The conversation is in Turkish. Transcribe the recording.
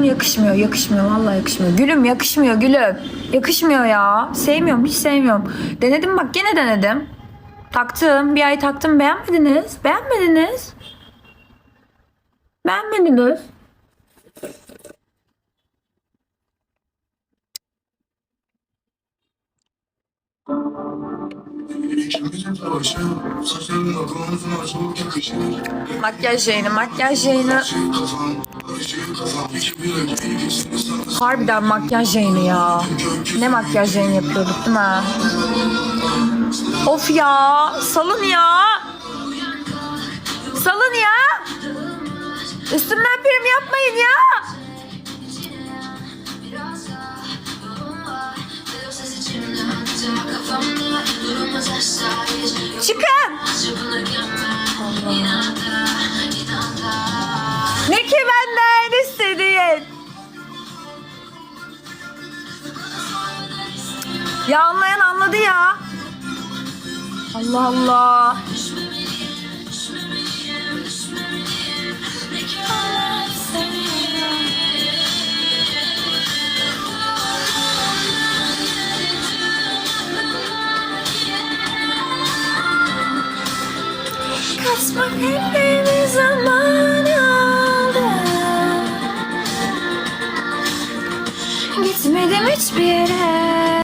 yakışmıyor, yakışmıyor. Vallahi yakışmıyor. Gülüm yakışmıyor, gülüm. Yakışmıyor ya. Sevmiyorum, hiç sevmiyorum. Denedim bak, gene denedim. Taktım, bir ay taktım. Beğenmediniz. Beğenmediniz. Beğenmediniz. Makyaj yayını, makyaj yayını. Harbiden makyaj yayını ya. Ne makyaj yayını yapıyorduk değil mi? Of ya, salın ya. Salın ya. Üstümden prim yapmayın ya. Çıkın. Ne ki benden istediğin? Ya anlayan anladı ya. Allah Allah. Kaçmak hep zaman Gitmedim hiçbir yere.